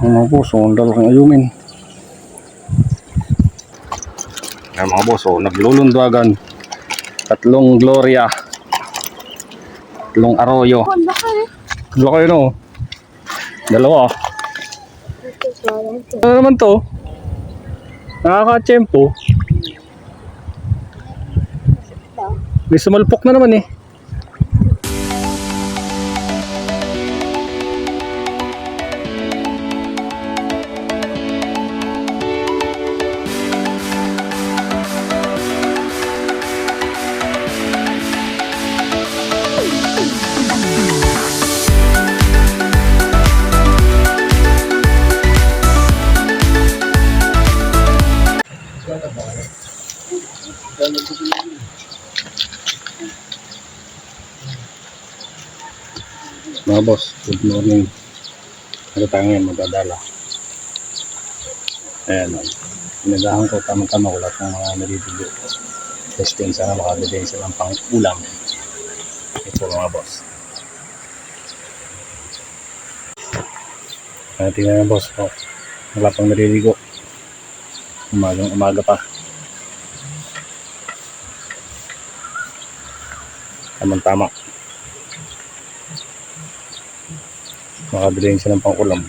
mga boss, oh, ang dalaking ayumin. Ayan mga boss, oh, naglulundagan. Tatlong Gloria. Tatlong Arroyo. Ang laki. No? Dalawa. Ano naman to? Nakaka-tsempo. May sumalpok na naman eh. Mga boss, good morning. Ano tayo ngayon magdadala? Ayan. Pinagahan ko tamang-tama ko lahat ng mga nalibigyo. Testing sana makabigay silang pang ulam. Ito mga boss. Ayan, tingnan mga boss. Oh. Wala pang naliligo. Umagang umaga pa. Tamang-tama. Makabili siya ng pangkulam.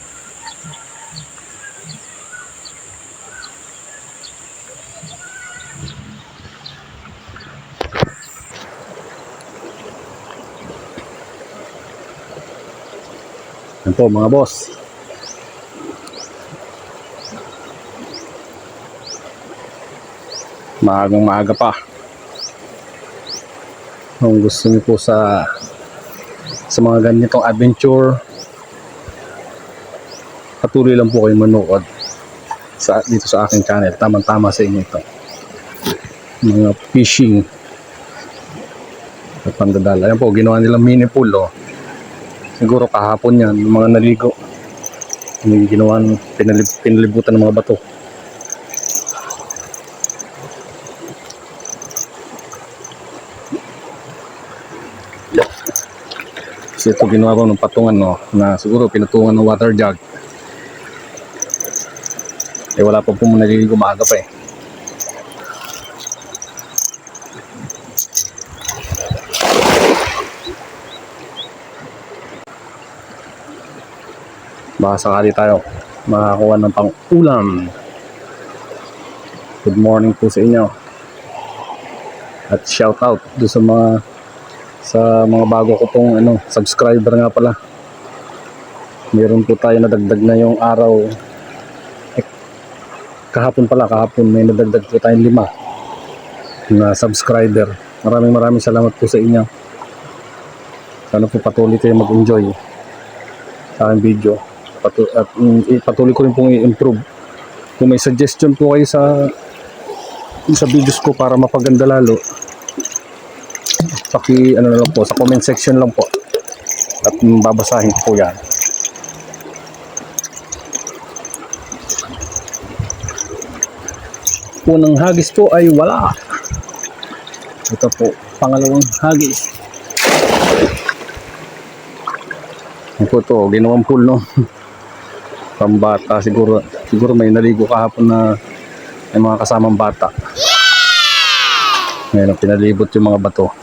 Yan mga boss. Maagang maaga pa. Kung gusto niyo po sa sa mga ganitong adventure patuloy lang po kayo manood sa, dito sa aking channel. Tamang-tama sa inyo ito. Mga fishing at pandadala. Ayan po, ginawa nilang mini pool. Oh. Siguro kahapon yan, mga naligo. Yung ginawa, pinalib, pinalibutan ng mga bato. Kasi ito ginawa ko ng patungan no, na siguro pinutungan ng water jug. Eh wala pa po muna naliligo maaga pa eh. Baka sakali tayo makakuha ng pang ulam. Good morning po sa inyo. At shout out do sa mga sa mga bago ko pong ano, subscriber nga pala. Meron po tayo nadagdag na yung araw kahapon pala, kahapon may nadagdag po tayong lima na subscriber. Maraming maraming salamat po sa inyo. Sana po patuloy kayo mag-enjoy sa aking video. Patu at mm, patuloy ko rin pong i-improve. Kung may suggestion po kayo sa sa videos ko para mapaganda lalo, paki ano na lang po, sa comment section lang po. At babasahin ko po yan. unang hagis po ay wala. Ito po, pangalawang hagis. Po to, ginawang pool no. Pambata siguro, siguro may naligo kahapon na may mga kasamang bata. Ngayon, pinalibot yung mga bato.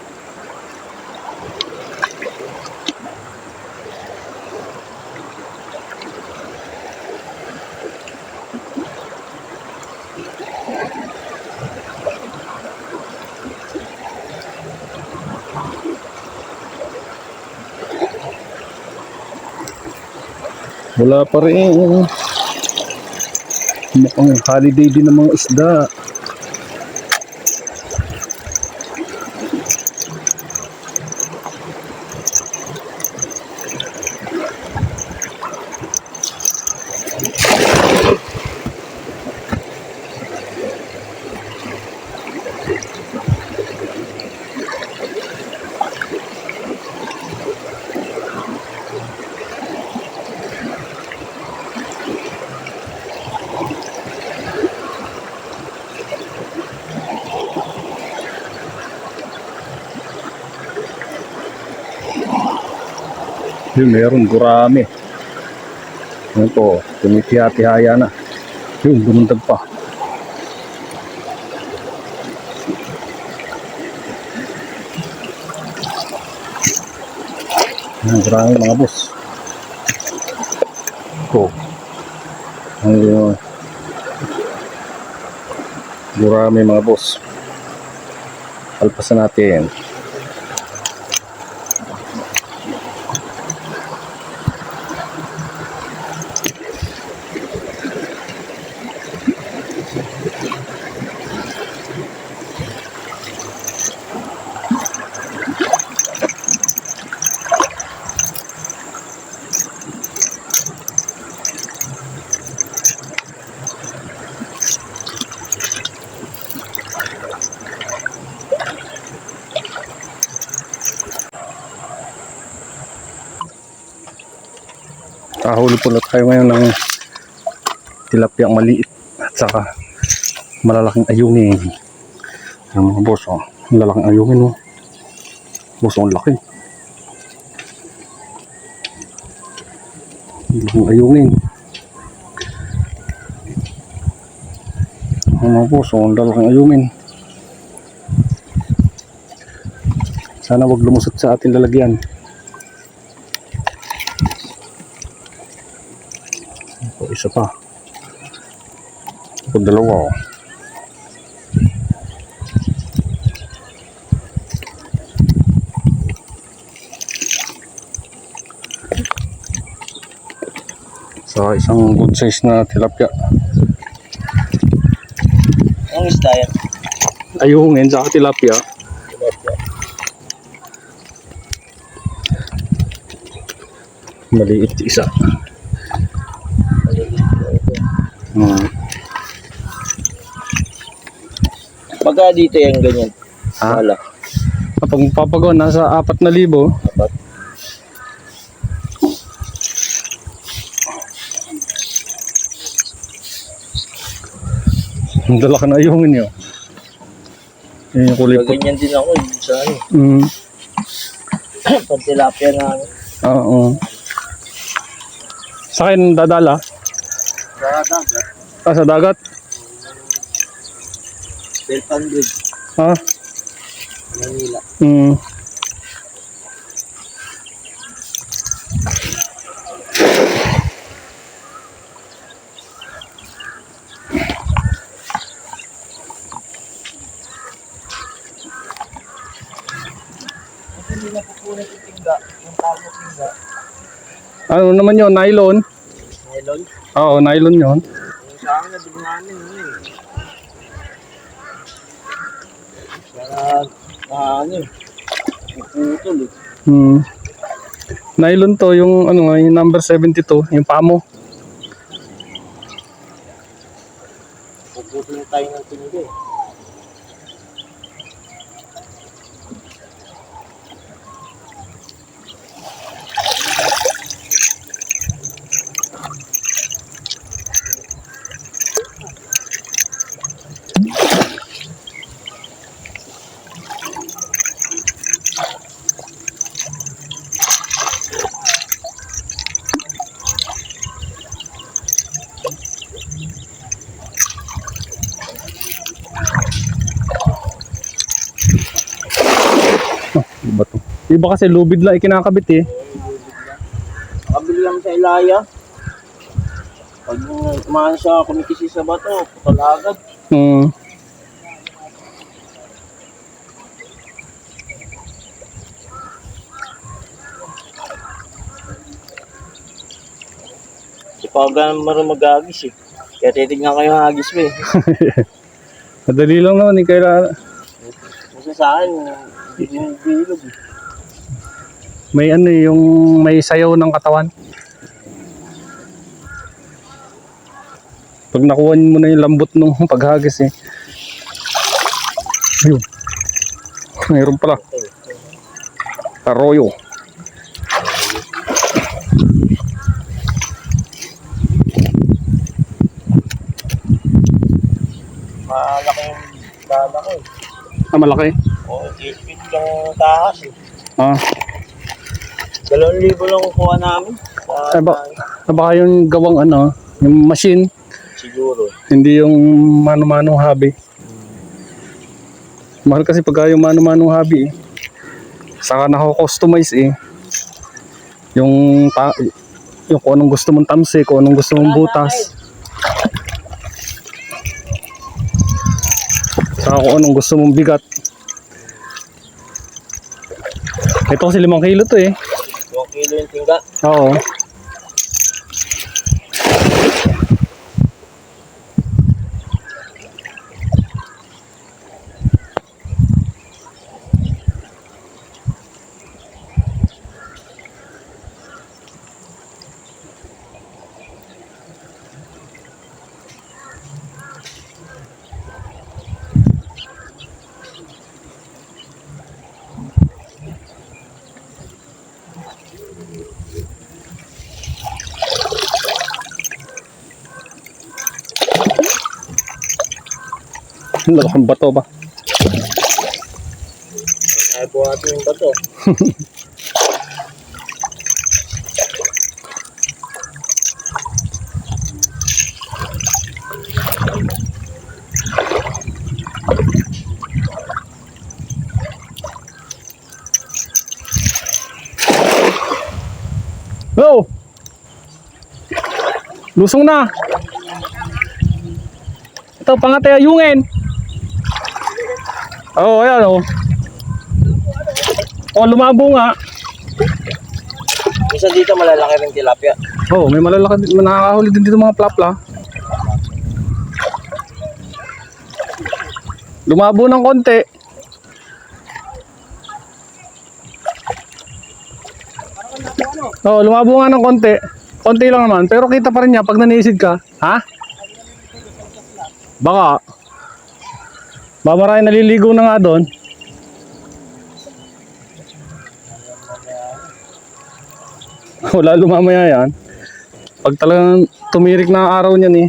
Wala pa rin. Mukhang holiday din ng mga isda. Yun, meron gurami. Yan po, tumitihati-haya na. Yun, dumundag pa. Yan, grabe mga boss. Ito. Ang uh, Gurami mga boss. Alpasan natin. Pula tayo ngayon ng tilapia maliit at saka malalaking ayungin. Ang mga boss, oh. Ang lalaking ayungin, oh. Boss, oh, ang laki. Ang laking ayungin. Ang mga boss, oh, ang ayungin. Sana wag lumusot sa ating lalagyan. Isa pa. Ito dalawa. Oh. Sa isang good size na tilapia. Ang isda yan. Ayungin sa tilapia. Maliit isa. Hmm. Pagka dito yung ganyan. Ha? Wala. Kapag papagawa, nasa 4,000. Dapat. Ang dala ka na ayungin yun. Yan yung kulay po. Ganyan din ako eh. Sa ano. Mm. Pag tilapia na ano. Oo. Sa akin dadala? Sa dagat. Ah, sa dagat? 1200. Ha? Manila. Mm. Tingga. Ano naman yun? Nylon? Nylon. Oo, nylon yun. Yung sa akin na namin yun eh. Ah, ano eh. Puputol eh. Hmm. Nylon to, yung ano nga, yung number 72, yung pamo. Iba to. Iba kasi lubid lang ikinakabit eh. Nakabili lang sa Ilaya. Pag umahan siya kumikisi sa bato, putol agad. Hmm. Si Paga marunong mag-agis eh. Kaya titignan ko yung hagis mo eh. Madali lang naman eh, kaya Kasi sa akin, may ano eh, yung may sayaw ng katawan. Pag nakuha mo na yung lambot nung paghagis eh. Ayun. Mayroon pala. Arroyo. Malaki yung dala ko eh. Ah, malaki. O, 8 feet lang taas eh. Ah, Dalawang libo lang kukuha namin. Ay, ba, ah, baka yung gawang ano, yung machine, Siguro. hindi yung mano-mano hobby. Mahal kasi pagka yung mano-mano hobby, eh. saka nako-customize eh. Yung, ta- yung kung anong gusto mong tamsi, kung anong gusto mong butas. Saka kung anong gusto mong bigat. Ito kasi limang kilo to eh. 2 kilo yung tingga. Oo. Ang lalaking bato ba? Ay, buhatin yung bato. Go! Lusong na! Ito, pangatay ayungin! Oo, oh, ayan o. Oh. lumabo nga. Minsan dito malalaki rin tilapia. Oo, oh, may malalaki, may nakakahuli din dito mga plapla. Lumabo ng konti. Oo, oh, lumabo nga ng konti. Konti lang naman, pero kita pa rin niya pag nanisid ka. Ha? Baka. Maraming naliligo na nga doon. Wala lumamaya yan. Pag talagang tumirik na araw niyan eh.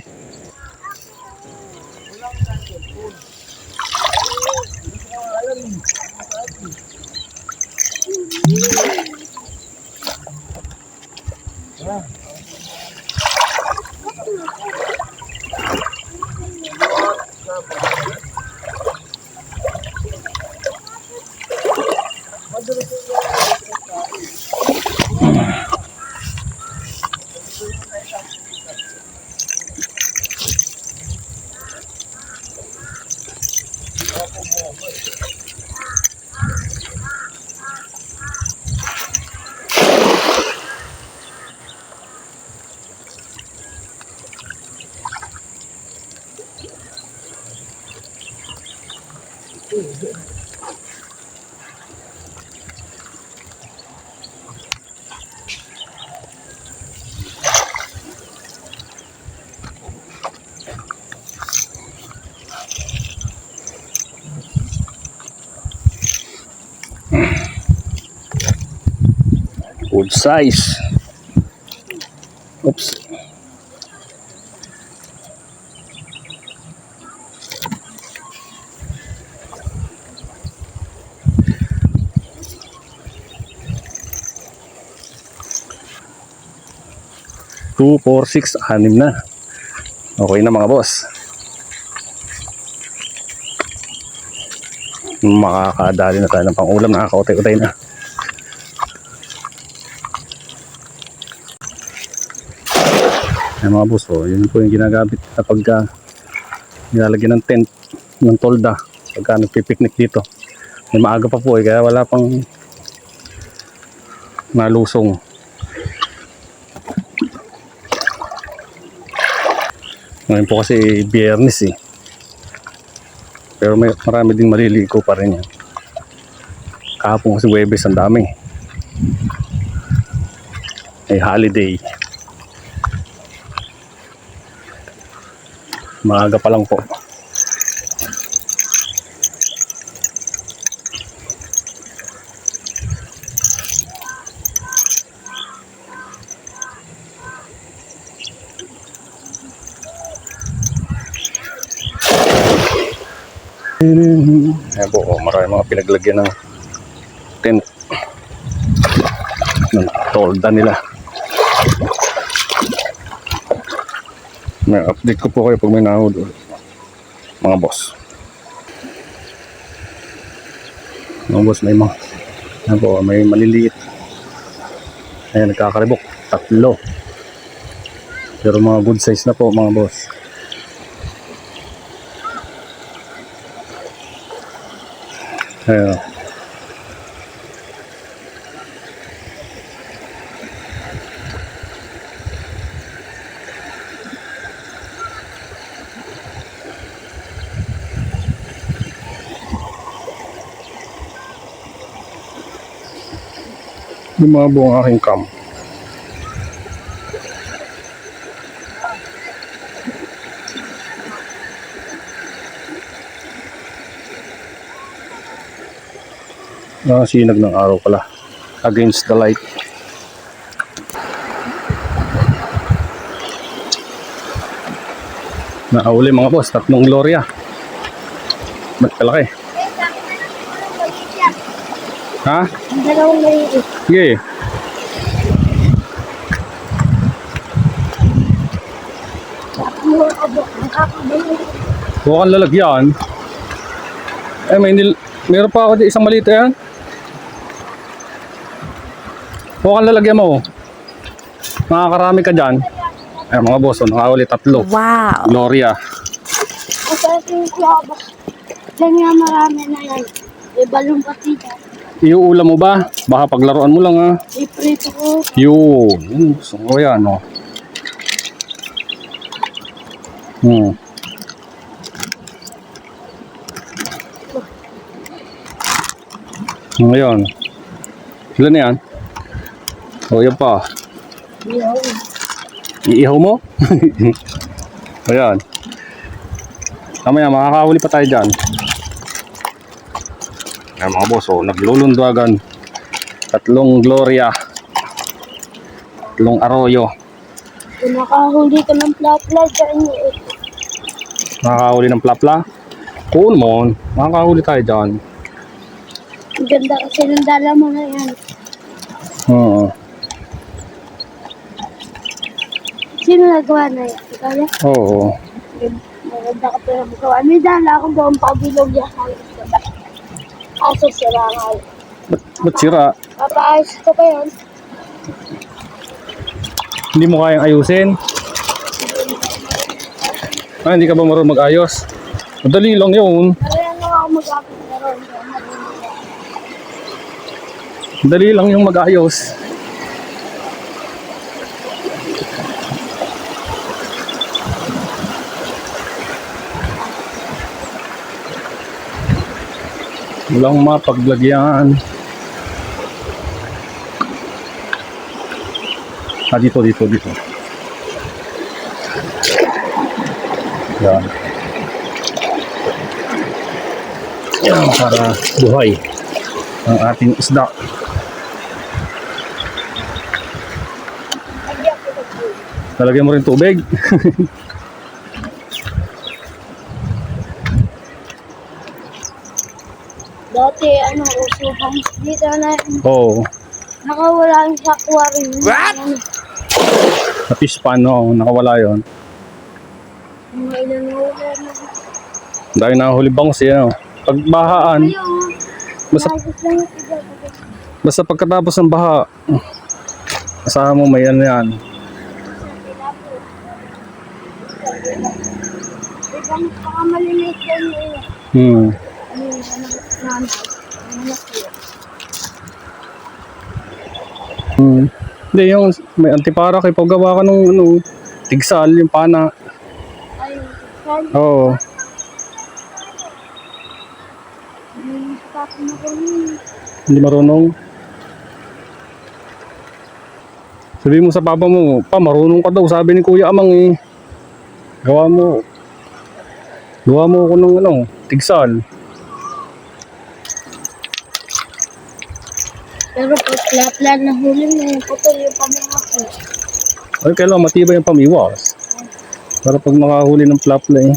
Good size. Oops. Two, four, six, anim na. Okay na mga boss. Makakadali na tayo ng pang-ulam. Nakakautay-utay na. Ayan mga boss, oh, yun po yung ginagamit kapag uh, nilalagyan ng tent ng tolda pagka nagpipiknik dito. May maaga pa po eh, kaya wala pang nalusong. Ngayon po kasi biyernes eh. Pero may marami ding maliligo pa rin yan. Kahapon kasi Webes ang dami. Ay holiday. Maaga pa lang po. Ayan po, oh, mga pinaglagyan ng tent. Ng tolda nila. May update ko po kayo pag may nahuli. Mga boss. Mga boss, may mga po, may maliliit. Ayan, nagkakaribok. Tatlo. Pero mga good size na po, mga boss. Ayan. Yung mga buong aking cam. Ah, sinag ng araw pala. Against the light. Nakauli mga boss, tatlong Gloria. Ba't kalaki? Ha? Ang dalawang maliit. Sige. Kang lalagyan. Eh, may nil... Meron pa ako di isang maliit yan. Huwag kang lalagyan mo. Makakarami ka dyan. Eh, mga boss, oh, nakawali tatlo. Wow. Gloria. Ang sarap yung klabas. Yan nga marami na yan. May balong pati dyan. Iuulam mo ba? Baka paglaruan mo lang ha. Iprito ko. Yun. Yun, gusto ko yan, oh. Hmm. Ngayon. Ilan na yan? O, yan pa. Yo. Iihaw mo? Ayan. Mamaya, makakahuli pa tayo dyan. Ayan mga boss, oh, naglulundwagan. Tatlong Gloria. Tatlong Arroyo. Nakahuli ka ng plapla dyan. Nakakahuli ng plapla. Oo naman, makakahuli tayo dyan. Ang ganda kasi ng dala mo na yan. Oo. Sino nagawa na yan? Ikaw yan? Oo. Maganda ka pero magawa. May dala akong buong pabilog yan. Aso sila nga. Ba't, ba't sira? Papaayos ko pa yun. Hindi mo kayang ayusin? Ah, hindi ka ba marunong mag-ayos? Madali lang yun. Nga ako marunong yan. Madali lang yung mag-ayos. Walang mapaglagyan. Ah, dito, dito, dito. Yan. Yan, para buhay ang ating isda. Lalagyan mo rin tubig. Dati, ano, uso bangs dito na, Oo. Oh, nakawala yung sa aquarium. What? sa fish pan, no, nakawala yon. Mga ilan na wala na. Dahil bangus yan. No? Pagbahaan, Ayun, basta, basta pagkatapos ng baha, asahan mo may ano yan. Baka maliliit yan eh. Hmm. Ano yung namin? Ang anak ko. Hmm. Hindi, yung may antipara kay paggawa ka ng ano, tigsal, yung pana. Saan? Oo. Yun. Hindi marunong. Sabi mo sa papa mo, pa marunong ka daw, sabi ni Kuya Amang eh. Gawa mo. Gawa mo ako ng ano, tigsal. Pero pag flat na huli mo, putol yung pamukha ko. Ay, kailangan matibay ang pamiwas. Para pag makahuli ng plapla eh.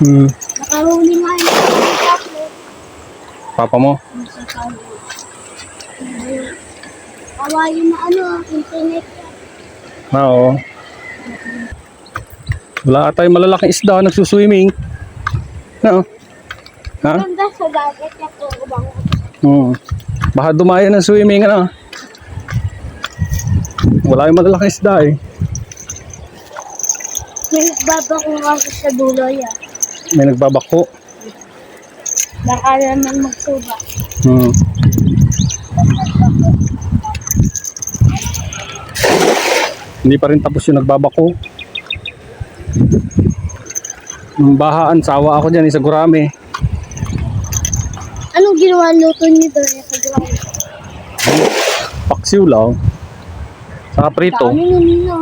Hmm. nakahuli nga yun sa tapos. Papa mo? Kawain na ano, internet. Ah, Oo. Wala tayong malalaking isda nagsuswimming. No? Ha? Ganda sa dagat niya po. Bang, Hmm. Baka dumaya ng swimming ano. Wala yung malalaking isda eh. may nagbabako kasi sa dulo yan. May nagbabako. Baka naman magsuba. Hmm. Hindi pa rin tapos yung nagbabako. Nung bahaan, sawa ako dyan, isa gurami. Anong ginawa luto niyo doon sa ground? Paksiw lang. Saka prito. Dami nun nyo.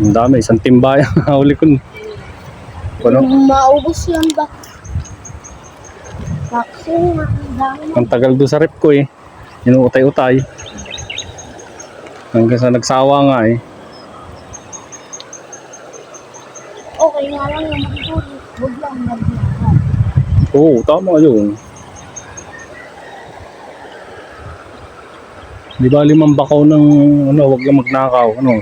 Ang dami, isang timba yung huli ko. Ano? Maubos yan ba? Nga, ang dami. Ang tagal doon sa rep ko eh. Inuutay-utay. Hanggang sa nagsawa nga eh. Okay nga lang yung magduri. Huwag lang maglakad. Oo, tama yun. Di ba limang bakaw ng ano, wag lang magnakaw. Ano?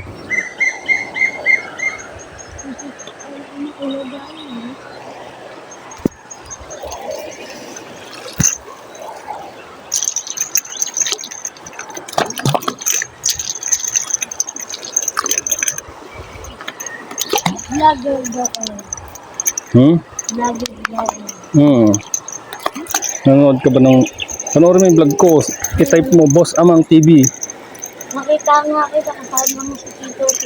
Vlogger ako. Hmm? Vlogger ako. Hmm. Nanonood ka ba ng... Panoorin mo yung vlog ko. I-type mo, Boss Amang TV. Nakita nga kita kasama mo sa Tito T.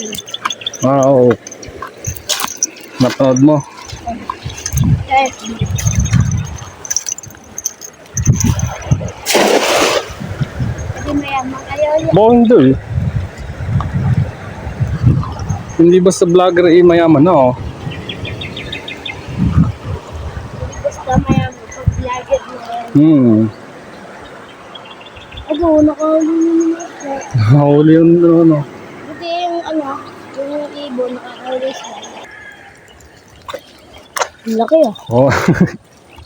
Ah, oo. Napanood mo. Sa FB. Kasi mayaman kayo yan. Hindi basta vlogger eh, mayaman na oh. Basta mayaman. Pag vlogger mo yan. Hmm. Ako, nakahuli naman ako. Huli yun ano. Buti yung ano, yung ibon, nakakahuli siya. Ang laki ah. Oh.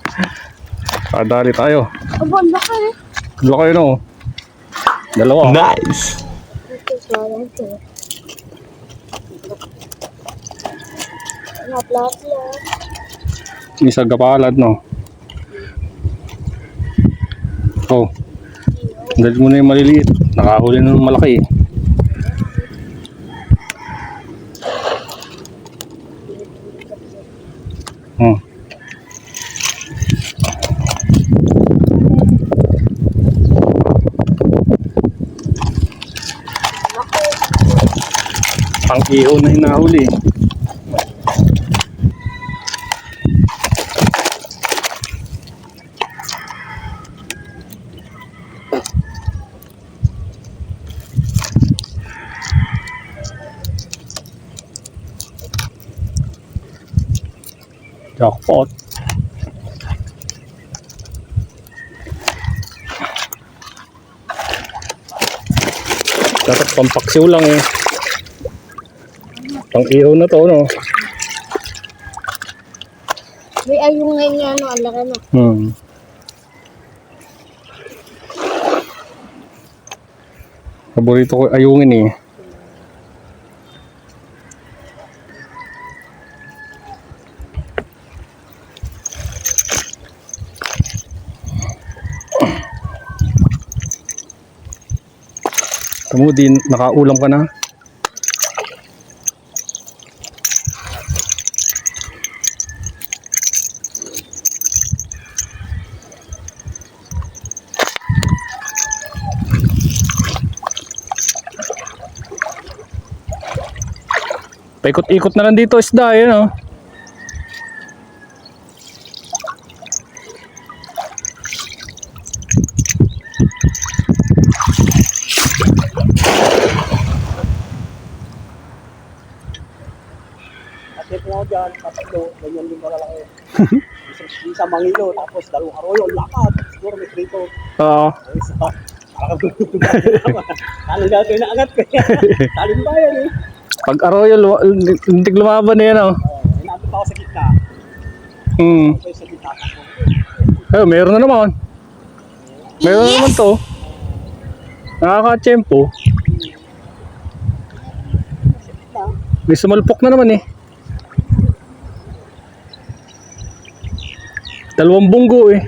Kadali tayo. Aba, ang laki eh. Laki no. Dalawa. Nice! Ito, parang ito. Laplat-lat. Isa gapalad no. Oh. Dali mo na yung maliliit. Nakahuli na ng malaki eh. Hmm. Pang iho na hinahuli. Jackpot. Dapat pampaksiw lang eh. Pang iho na to, no? May ngayon nga, ano, ang laki na. Hmm. Paborito ko ayungin eh. Tamo nakaulam ka na. Paikot-ikot na lang dito isda, yun oh. Kasi po ako dyan, tatlo, ganyan din kalalaki. Isang isa mangilo, tapos dalawang aroyo, lakad. Siguro may prito. Oo. Ay, isa pa. Parang Talon natin na agad kaya. Talon ba yan eh? Pag arroyo, hindi lumaban na yan oh. Oh, inabot ako sa gitna. Hmm. Ako sa gitna. Eh, meron na naman. Meron naman to. Nakaka-tsempo. May sumalpok na naman eh. Dalawang bunggo eh.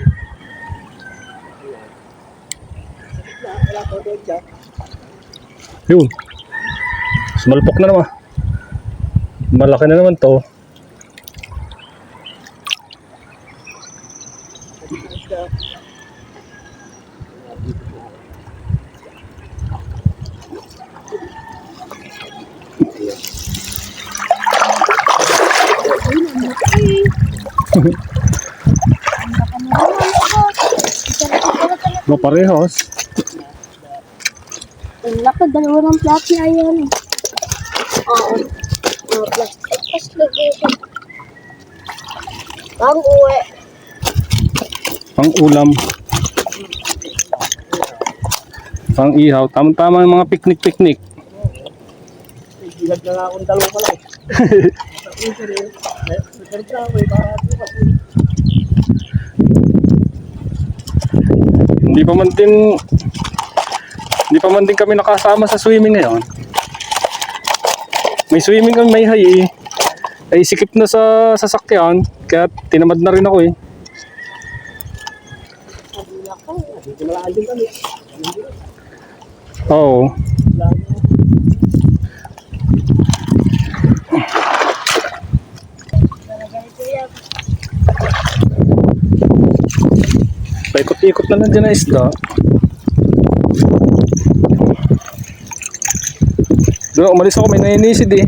Yun. Sumalpok na naman. Malaki na naman to. No, parehos. Ang laki, dalawa ng plat na yan. Oo. Mga plastic. Tapos lagay siya. Ang uwi. Pang ulam. Pang ihaw. Tama-tama yung mga picnic-picnic. Ilag na nga akong dalawa pala eh. Hindi pa man din hindi pa man din kami nakasama sa swimming ngayon. May swimming kami may hay eh. Ay sikip na sa sasakyan kaya tinamad na rin ako eh. Dito na lang din kami. Oo. Paikot-ikot na lang dyan na isda. Doon, umalis ako, may nainisid eh.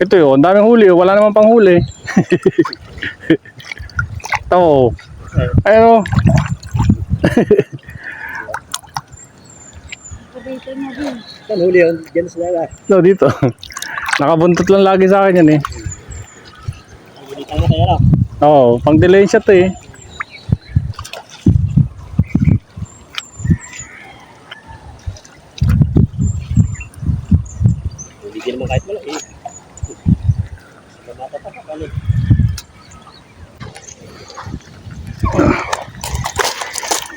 Ito yun, daming huli, wala naman pang huli. Ito. Ayun. oh. Dito na din. Saan huli yun? Diyan sa lala. No, dito. Nakabuntot lang lagi sa akin yan eh. Huli tayo kaya lang. Oo, pang delay siya to eh. Hindi din naman kahit malaki. Matatak kali.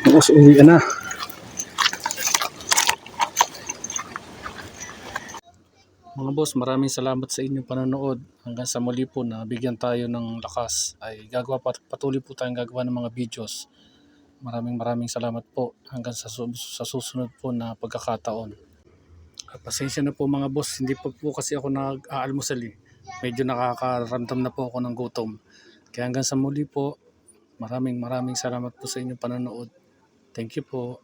Tapos uwi na. Mga boss, maraming salamat sa inyong panonood. Hanggang sa muli po na bigyan tayo ng lakas ay gagawa pat- patuloy po tayong gagawa ng mga videos. Maraming maraming salamat po hanggang sa, sa susunod po na pagkakataon. At pasensya na po mga boss, hindi pa po kasi ako nag-aalmusal eh. Medyo nakakaramdam na po ako ng gutom. Kaya hanggang sa muli po, maraming maraming salamat po sa inyong panonood. Thank you po.